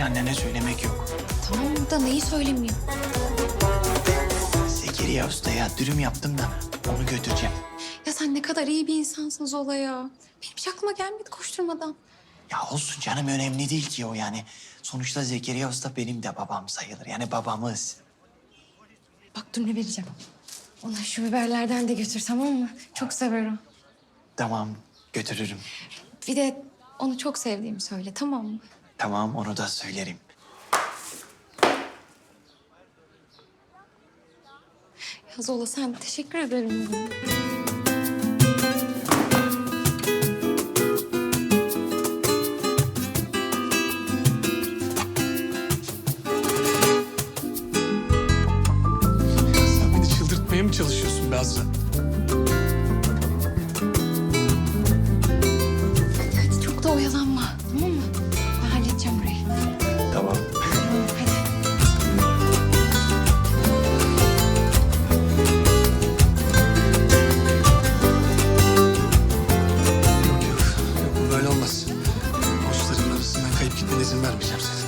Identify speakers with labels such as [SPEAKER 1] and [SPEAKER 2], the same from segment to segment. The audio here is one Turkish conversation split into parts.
[SPEAKER 1] sakın annene söylemek yok.
[SPEAKER 2] Tamam da neyi söylemeyeyim?
[SPEAKER 1] Zekeriya Usta'ya dürüm yaptım da onu götüreceğim.
[SPEAKER 2] Ya sen ne kadar iyi bir insansın Zola ya. Benim hiç aklıma gelmedi koşturmadan.
[SPEAKER 1] Ya olsun canım önemli değil ki o yani. Sonuçta Zekeriya Usta benim de babam sayılır. Yani babamız.
[SPEAKER 2] Bak dur ne vereceğim. Ona şu biberlerden de götür tamam mı? Çok sever o.
[SPEAKER 1] Tamam götürürüm.
[SPEAKER 2] Bir de onu çok sevdiğimi söyle tamam mı?
[SPEAKER 1] Tamam onu da söylerim.
[SPEAKER 2] Ya Zola sen teşekkür ederim.
[SPEAKER 3] Sen beni çıldırtmaya mı çalışıyorsun be vermeyeceğim senin.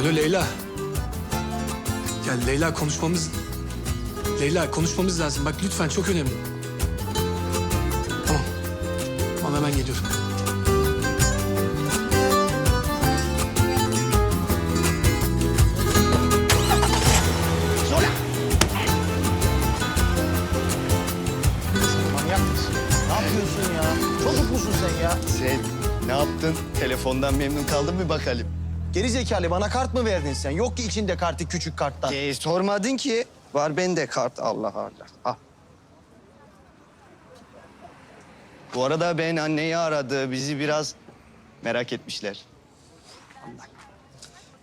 [SPEAKER 3] Alo Leyla. Ya Leyla konuşmamız... Leyla konuşmamız lazım. Bak lütfen çok önemli. Tamam. Tamam hemen geliyorum.
[SPEAKER 4] Ne
[SPEAKER 5] yaptın? Telefondan memnun kaldın mı bakalım?
[SPEAKER 4] Geri zekalı bana kart mı verdin sen? Yok ki içinde kartı küçük karttan.
[SPEAKER 5] Ee, sormadın ki. Var bende kart. Allah Allah. Al. Bu arada ben anneyi aradı. Bizi biraz merak etmişler.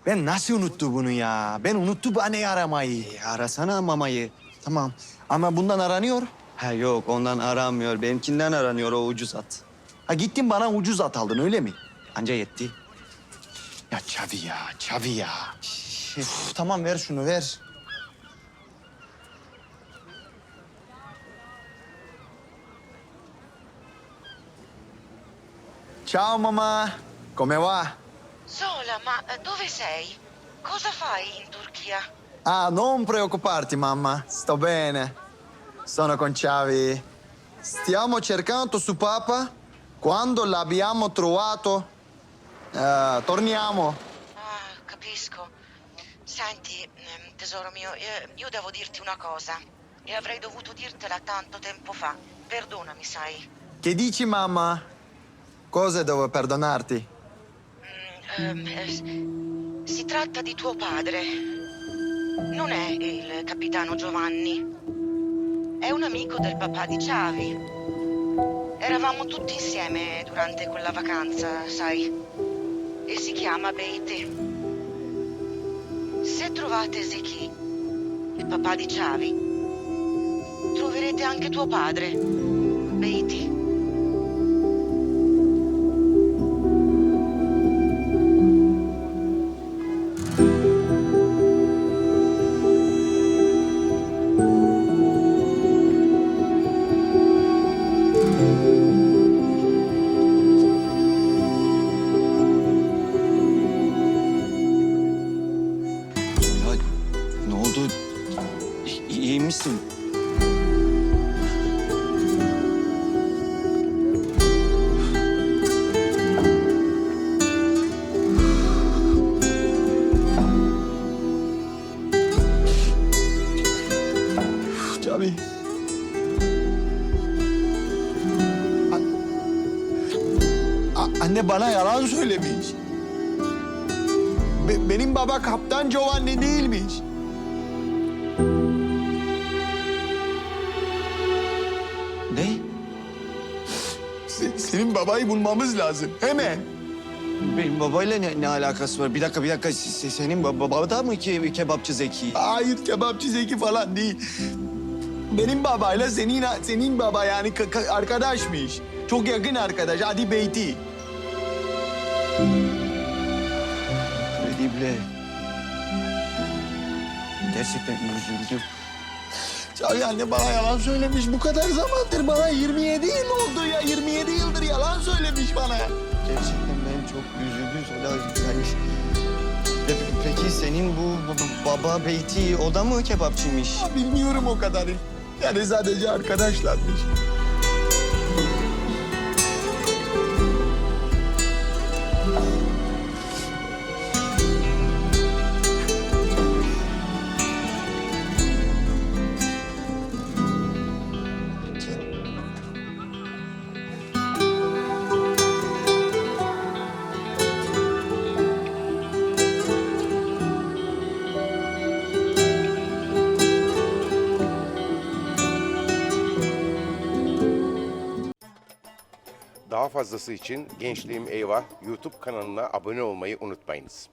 [SPEAKER 4] Ben nasıl unuttu bunu ya? Ben unuttu bu anneyi aramayı.
[SPEAKER 5] E, arasana mamayı.
[SPEAKER 4] Tamam ama bundan aranıyor.
[SPEAKER 5] Ha yok ondan aranmıyor. Benimkinden aranıyor o ucuz at.
[SPEAKER 4] Ha gittin bana ucuz at aldın öyle mi?
[SPEAKER 5] Anca yetti.
[SPEAKER 4] Ya Çavi ya, Çavi ya. Üf, tamam ver şunu ver. Ciao mamma, come va?
[SPEAKER 6] Sola, ma eh, dove sei? Cosa fai in Turchia?
[SPEAKER 4] Ah, non preoccuparti mamma, sto bene. Sono con Xavi. Stiamo cercando su Papa. Quando l'abbiamo trovato, eh, torniamo.
[SPEAKER 6] Ah, capisco. Senti, ehm, tesoro mio, eh, io devo dirti una cosa. E avrei dovuto dirtela tanto tempo fa. Perdonami, sai.
[SPEAKER 4] Che dici mamma? Cosa devo perdonarti?
[SPEAKER 6] Mm, ehm, eh, si tratta di tuo padre. Non è il capitano Giovanni. È un amico del papà di Chavi. Eravamo tutti insieme durante quella vacanza, sai. E si chiama Beite. Se trovate Zeki, il papà di Chavi, troverete anche tuo padre, Beiti.
[SPEAKER 5] Oldu? İ- İyi misin?
[SPEAKER 4] A- anne bana yalan söylemiş. Be- benim baba Kaptan Giovanni değilmiş. Se- senin babayı bulmamız lazım. Hemen.
[SPEAKER 5] Benim babayla ne, ne alakası var? Bir dakika, bir dakika. Se- Senin baba, baba da mı ke, kebapçı Zeki?
[SPEAKER 4] Hayır kebapçı Zeki falan değil. Benim babayla senin senin baba yani ka- ka- arkadaşmış. Çok yakın arkadaş. Hadi Beyti.
[SPEAKER 5] Kredible. Gerçekten üzüldüm.
[SPEAKER 4] Çavi anne bana yalan söylemiş. Bu kadar zamandır bana 27 yıl oldu ya. 27 yıldır yalan söylemiş bana.
[SPEAKER 5] Gerçekten ben çok üzüldüm Soda. Yani... Pe- Peki senin bu baba beyti o da mı kebapçıymış?
[SPEAKER 4] Bilmiyorum o kadarını. Yani sadece arkadaşlarmış.
[SPEAKER 7] Daha fazlası için Gençliğim Eyvah YouTube kanalına abone olmayı unutmayınız.